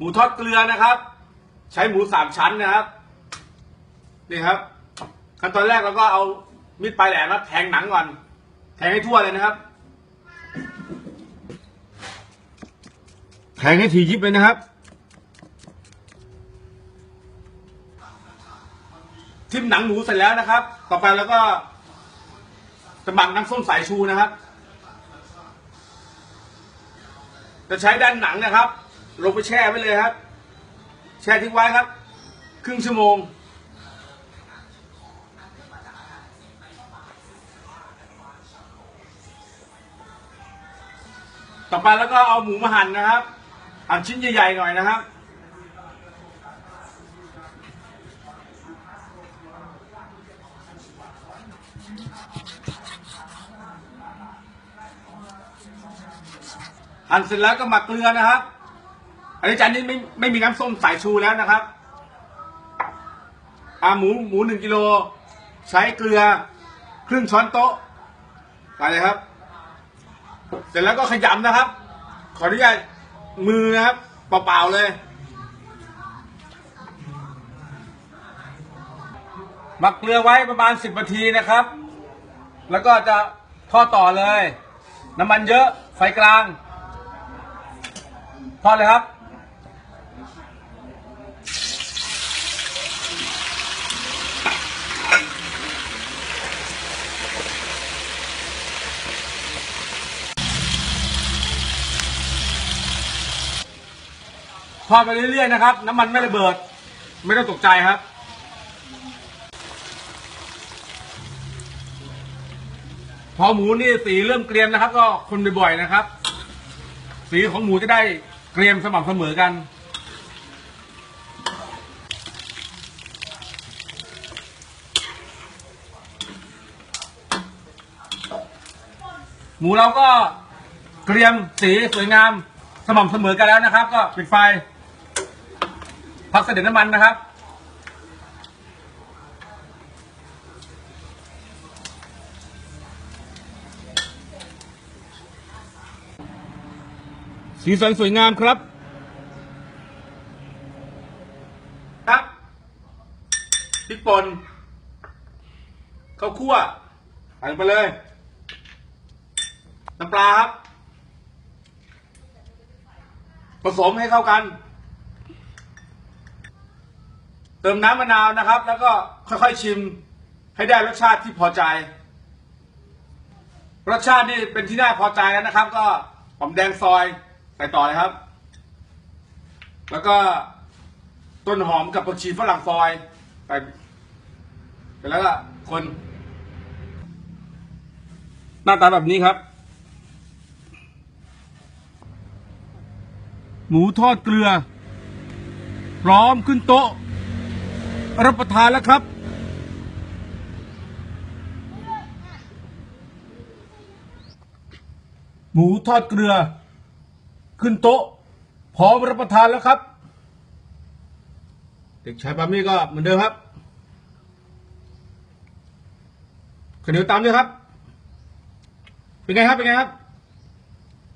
หมูทอดเกลือนะครับ ใช้หมูสามชั้นนะครับ นี่ครับ ขั้นตอนแรกเราก็เอามีดปลายแหลมมาแทงหนังก่อน แทงให้ทั่วเลยนะครับ แทงให้ถี่ยิบเลยนะครับ ทิ่มหนังหมูเสร็จแล้วนะครับ ต่อไปแล้วก็จะหมักน้ำส้มสายชูนะครับ จะใช้ด้านหนังนะครับ ลงไปแช่ไว้เลยครับ แช่ทิ้งไว้ครับ ครึ่งชั่วโมง ต่อไปแล้วก็เอาหมูมาหั่นนะครับหั่นชิ้นใหญ่ๆหน่อยนะครับหั่นเสร็จแล้วก็หมักเกลือนะครับ อันนี้จานนี้ไม่ไม่มีน้ำส้มสายชูแล้วนะครับอาหมูหมูหนึ่งกิโลใช้เกลือครึ่งช้อนโต๊ะไปเลยครับ เสร็จแล้วก็ขยำนะครับ ขออนุญาตมือนะครับเปล่าๆเลยหมักเกลือไว้ประมาณสิบนาทีนะครับ แล้วก็จะทอดต่อเลย น้ำมันเยอะไฟกลาง ทอดเลยครับ ทอดไปเรื่อยๆนะครับ น้ำมันไม่ระเบิด ไม่ต้องตกใจครับ พอหมูนี่สีเริ่มเกรียมนะครับ ก็คนบ่อยๆนะครับ สีของหมูจะได้เกรียมสม่ำเสมอกันหมูเราก็เกรียมสีสวยงาม สม่ำเสมอกันแล้วนะครับ ก็ปิดไฟ พักเสด็จน้ำมันนะครับ สีสันสวยงามครับ ครับพริกป่นข้าวคั่วใส่ลงไปเลย น้ำปลาครับ ผสมให้เข้ากัน เติมน้ำมะนาวนะครับ แล้วก็ค่อยๆชิมให้ได้รสชาติที่พอใจ รสชาตินี่เป็นที่น่าพอใจแล้วนะครับ ก็หอมแดงซอยใส่ต่อเลยครับ แล้วก็ต้นหอมกับผักชีฝรั่งซอยใส่ไปแล้วก็คน หน้าตาแบบนี้ครับ หมูทอดเกลือ พร้อมขึ้นโต๊ะ รับประทานแล้วครับหมูทอดเกลือ ขึ้นโต๊ะ พร้อมรับประทานแล้วครับ เด็กชายปามี่ก็เหมือนเดิมครับข้าวเหนียวตามด้วยครับ เป็นไงครับเป็นไงครับ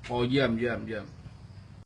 โอ้เยี่ยมเยี่ยมเยี่ยม